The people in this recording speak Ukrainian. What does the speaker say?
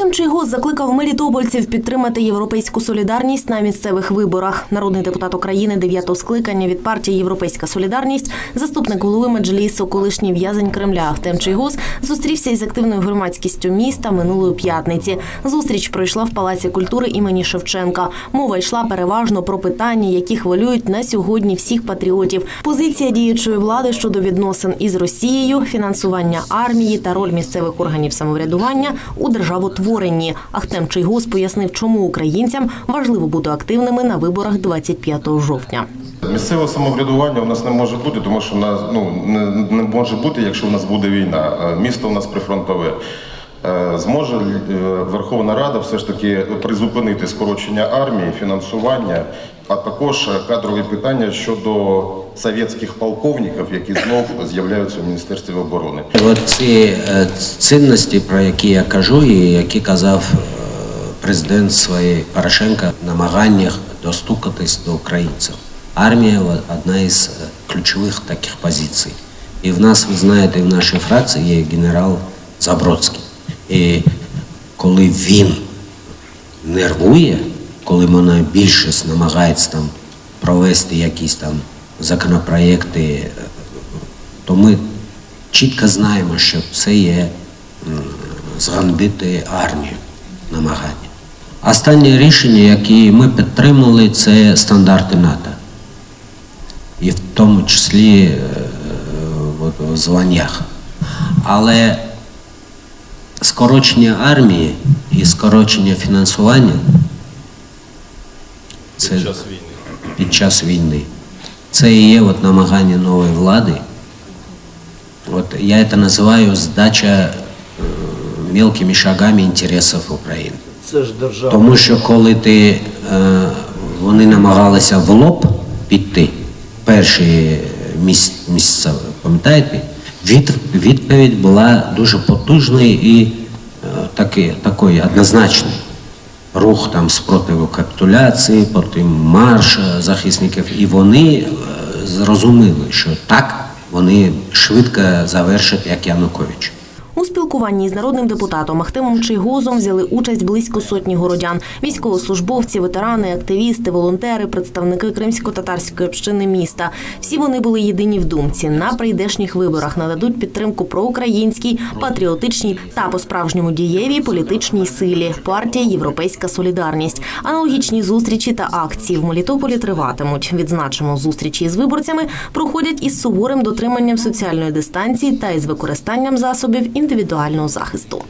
Ахтем Чийгоз закликав мелітопольців підтримати європейську солідарність на місцевих виборах. Народний депутат України дев'ятого скликання від партії Європейська Солідарність, заступник голови Меджлісу, колишній в'язень Кремля Ахтем Чийгоз зустрівся із активною громадськістю міста минулої п'ятниці. Зустріч пройшла в Палаці культури імені Шевченка. Мова йшла переважно про питання, які хвилюють на сьогодні всіх патріотів. Позиція діючої влади щодо відносин із Росією, фінансування армії та роль місцевих органів самоврядування у державотворенні. Ахтем Чийгоз пояснив, чому українцям важливо бути активними на виборах 25 жовтня. Місцеве самоврядування у нас не може бути, тому що у нас ну не, не може бути, якщо у нас буде війна. Е, Місто у нас прифронтове. Е, Зможе е, Верховна Рада все ж таки призупинити скорочення армії, фінансування, а також кадрові питання щодо совєтських полковників, які знов з'являються в Міністерстві оборони. От ці е, цінності, про які я кажу, і які казав е, президент своїй Порошенка в намаганнях достукатись до українців. Армія одна із е, ключових таких позицій. І в нас, ви знаєте, в нашій фракції є генерал Забродський. І коли він нервує, коли вона більшість намагається там провести якісь там законопроекти, е, то ми чітко знаємо, що це є м, зганьбити армію намагання. Останнє рішення, яке ми підтримали, це стандарти НАТО. І в тому числі е, в званнях. Але скорочення армії і скорочення фінансування це під час війни. під час війни. Це і є от намагання нової влади. От я це називаю здача е, мелкими шагами інтересів України. Це ж держава. Тому що коли ти, е, вони намагалися в лоб піти, перші міс- місяці, пам'ятаєте, від, відповідь була дуже потужною і е, таки, такої однозначної. Рух там спротиву капітуляції, потім марш е, захисників, і вони е, зрозуміли, що так вони швидко завершать, як Янукович. Спілкуванні з народним депутатом Ахтемом Чийгозом взяли участь близько сотні городян: військовослужбовці, ветерани, активісти, волонтери, представники кримсько-татарської общини міста. Всі вони були єдині в думці. На прийдешніх виборах нададуть підтримку проукраїнській, патріотичній та по-справжньому дієвій політичній силі партія Європейська Солідарність. Аналогічні зустрічі та акції в Мелітополі триватимуть. Відзначимо, зустрічі з виборцями проходять із суворим дотриманням соціальної дистанції та із використанням засобів індивідуального захисту.